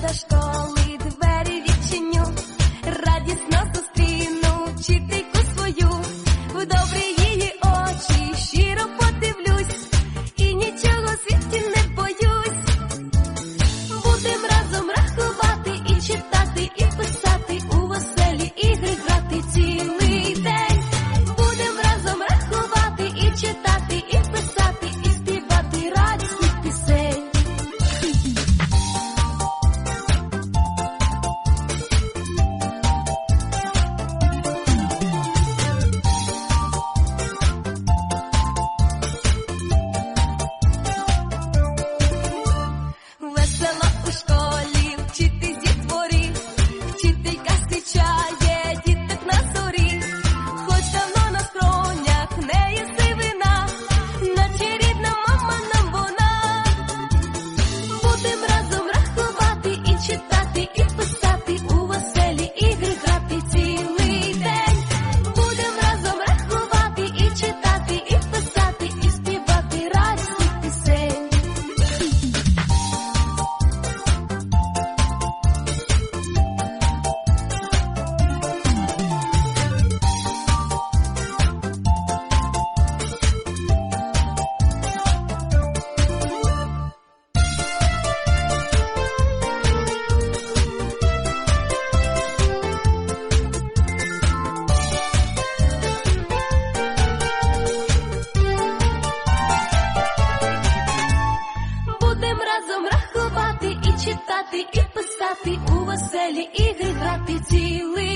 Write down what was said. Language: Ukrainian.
da escola. push go. читати і писати у веселі ігри грати цілий.